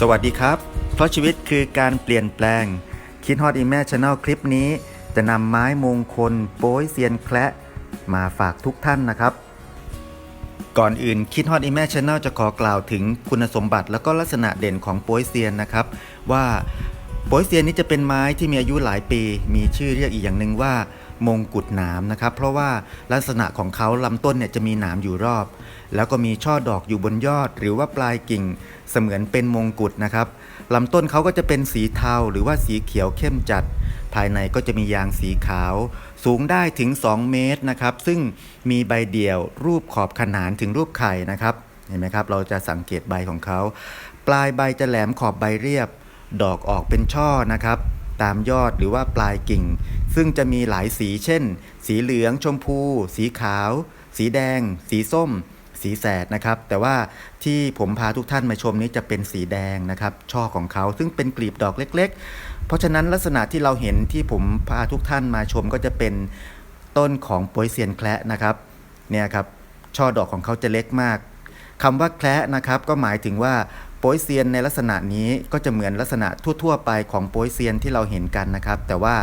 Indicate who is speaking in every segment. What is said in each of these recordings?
Speaker 1: สวัสดีครับ เพราะชีวิตคือการเปลี่ยนแปลง คิดฮอตอีแม่ชาแนลคลิปนี้ จะนำไม้มงคล โป้ยเซียนแคละมาฝากทุกท่านนะครับ ก่อนอื่นคิดฮอตอีแม่ชาแนลจะขอกล่าวถึงคุณสมบัติแล้วก็ลักษณะเด่นของโป้ยเซียนนะครับ ว่าโป้ยเซียนนี้จะเป็นไม้ที่มีอายุหลายปี มีชื่อเรียกอีกอย่างหนึ่งว่า มงกุฎหนามนะครับ เพราะว่าลักษณะของเขาลำต้นเนี่ยจะมีหนามอยู่รอบ แล้วก็มีช่อดอกอยู่บนยอด หรือว่าปลายกิ่งเสมือนเป็นมงกุฎนะครับลำต้นเขาก็จะเป็นสีเทาหรือว่าสีเขียวเข้มจัด ภายในก็จะมียางสีขาว สูงได้ถึง 2 เมตรนะครับ ซึ่งมีใบเดี่ยวรูปขอบขนานถึงรูปไข่นะครับเห็นไหมครับ เราจะสังเกตใบของเขา ปลายใบจะแหลมขอบใบเรียบ ดอกออกเป็นช่อนะครับ ตามยอดหรือว่าปลายกิ่ง ซึ่งจะมีหลายสีเช่น สีเหลือง ชมพู สีขาว สีแดง สีส้ม สีแสดนะครับ แต่ว่าที่ผมพาทุกท่านมาชมนี้จะเป็นสีแดงนะครับ ช่อของเขาซึ่งเป็นกลีบดอกเล็ก ๆ เพราะฉะนั้นลักษณะที่เราเห็นที่ผมพาทุกท่านมาชมก็จะเป็นต้นของโปยเซียนแคละนะครับเนี่ยครับช่อดอกของเขาจะเล็กมากคำว่าแคละนะครับก็หมายถึงว่า โปยเซียนในลักษณะนี้ก็จะเหมือนลักษณะทั่ว ๆ ไปของโปยเซียนที่เราเห็นกันนะครับ แต่ว่า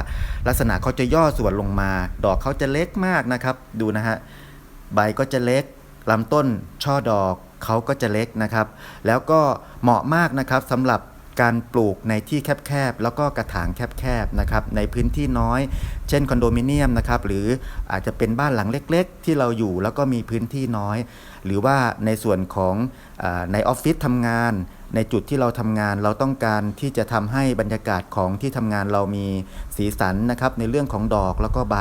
Speaker 1: ลักษณะเขาจะย่อส่วนลงมา ดอกเขาจะเล็กมากนะครับ ดูนะฮะใบก็จะเล็กลำต้นช่อดอกเขาก็จะเล็กนะครับ แล้วก็เหมาะมากนะครับสำหรับ การปลูกในที่แคบๆ แล้วก็กระถางแคบๆ นะครับ ในพื้นที่น้อย เช่นคอนโดมิเนียมนะครับ หรืออาจจะเป็นบ้านหลังเล็กๆ ที่เราอยู่แล้วก็มีพื้นที่น้อย หรือว่าในส่วนของอในออฟฟิศทำงาน ในจุดที่เราทำงานเราต้องการที่จะทำให้บรรยากาศของที่ทำงานเรามีสีสันนะครับ ในเรื่องของดอกแล้วก็ใบ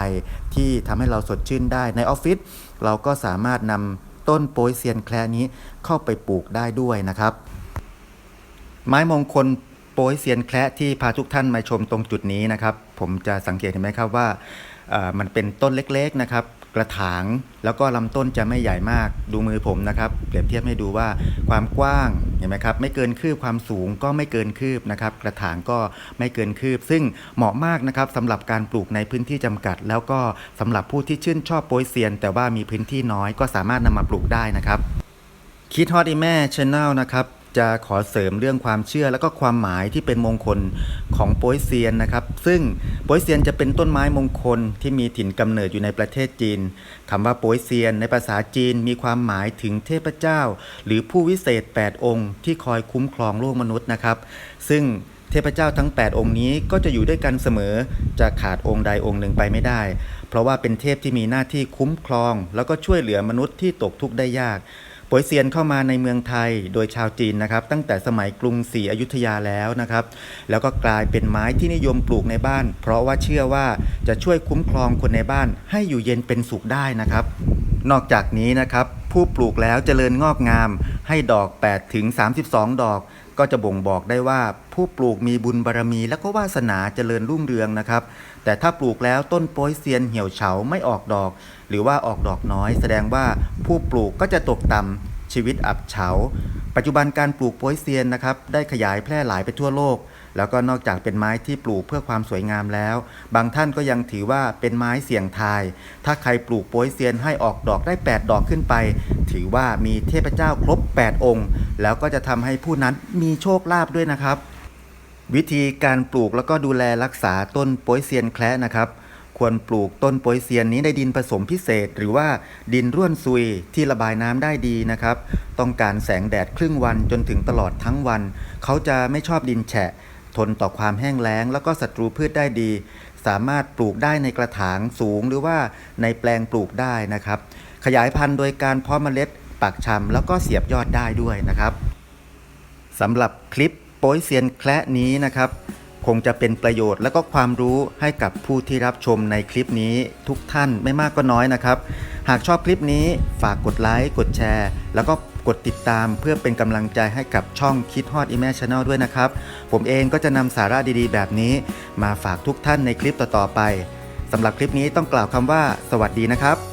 Speaker 1: ที่ทำให้เราสดชื่นได้ ในออฟฟิศเราก็สามารถนำต้นโปยเซียนแคลนี้เข้าไปปลูกได้ด้วยนะครับ ไม้มงคลโป้ยเซียนแคระที่พาทุกท่านมาชมตรงจุดนี้นะครับ ผมจะสังเกตเห็นไหมครับว่ามันเป็นต้นเล็กๆนะครับ กระถางแล้วก็ลำต้นจะไม่ใหญ่มากดูมือผมนะครับเปรียบเทียบให้ดูว่าความกว้างเห็นไหมครับไม่เกินคืบความสูงก็ไม่เกินคืบนะครับ กระถางก็ไม่เกินคืบ ซึ่งเหมาะมากนะครับสำหรับการปลูกในพื้นที่จำกัด แล้วก็สำหรับผู้ที่ชื่นชอบโป้ยเซียน แต่ว่ามีพื้นที่น้อยก็สามารถนำมาปลูกได้นะครับคิดฮอตอีแม่ชแนลนะครับ จะขอเสริมเรื่องความเชื่อและก็ความหมายที่เป็นมงคลของโป้ยเซียนนะครับ ซึ่งโป้ยเซียนจะเป็นต้นไม้มงคลที่มีถิ่นกำเนิดอยู่ในประเทศจีนคำว่าโป้ยเซียน ในภาษาจีนมีความหมายถึงเทพเจ้า หรือผู้วิเศษ 8 องค์ ที่คอยคุ้มครองโลกมนุษย์นะครับ ซึ่งเทพเจ้าทั้ง 8 องค์นี้ก็จะอยู่ด้วยกันเสมอ จะขาดองค์ใดองค์หนึ่งไปไม่ได้ เพราะว่าเป็นเทพที่มีหน้าที่คุ้มครอง แล้วก็ช่วยเหลือมนุษย์ที่ตกทุกข์ได้ยาก โปยเซียนเข้ามาในเมืองไทยโดยชาวจีนนะครับ ตั้งแต่สมัยกรุงศรีอยุธยาแล้วนะครับ แล้วก็กลายเป็นไม้ที่นิยมปลูกในบ้าน เพราะว่าเชื่อว่าจะช่วยคุ้มครองคนในบ้านให้อยู่เย็นเป็นสุขได้นะครับ นอกจากนี้นะครับ ผู้ปลูกแล้วเจริญงอกงาม ให้ดอก 8 ถึง 32 ดอก ก็จะบ่งบอกได้ว่าผู้ปลูกมีบุญบารมี และก็วาสนาเจริญรุ่งเรืองนะครับ แต่ถ้าปลูกแล้วต้นโป้ยเซียนเหี่ยวเฉาไม่ออกดอก หรือว่าออกดอกน้อย แสดงว่าผู้ปลูกก็จะตกต่ำชีวิตอับเฉา ปัจจุบันการปลูกโป้ยเซียนนะครับได้ขยายแพร่หลายไปทั่วโลก แล้วก็นอกจากเป็นไม้ที่ปลูกเพื่อความสวยงามแล้ว บางท่านก็ยังถือว่าเป็นไม้เสี่ยงทาย ถ้าใครปลูกโป้ยเซียนให้ออกดอกได้ 8 ดอกขึ้นไป ถือว่ามีเทพเจ้าครบ 8 องค์ แล้วก็จะทำให้ผู้นั้นมีโชคลาภด้วยนะครับ วิธีการปลูกแล้วก็ดูแลรักษาต้นโป้ยเซียนแคละนะครับควรปลูกต้นโป้ยเซียนนี้ในดินผสมพิเศษ หรือว่าดินร่วนซุยที่ระบายน้ำได้ดีนะครับ ต้องการแสงแดดครึ่งวันจนถึงตลอดทั้งวัน เขาจะไม่ชอบดินแฉะ ทนต่อความแห้งแล้ง แล้วก็ศัตรูพืชได้ดี สามารถปลูกได้ในกระถางสูงหรือว่าในแปลงปลูกได้นะครับ ขยายพันธุ์โดยการเพาะเมล็ดปักชำแล้วก็เสียบยอดได้ด้วยนะครับสำหรับคลิปโป้ยเซียนแคละนี้นะครับ คงจะเป็นประโยชน์และก็ความรู้ให้กับผู้ที่รับชมในคลิปนี้ทุกท่านไม่มากก็น้อยนะครับ หากชอบคลิปนี้ฝากกดไลค์กดแชร์ แล้วก็ กดติดตามเพื่อเป็นกำลังใจให้กับช่องคิดฮอดอีเมชแนลด้วยนะครับ ผมเองก็จะนำสาระดีๆ แบบนี้ มาฝากทุกท่านในคลิปต่อๆไปสำหรับคลิปนี้ต้องกล่าวคำว่า สวัสดีนะครับ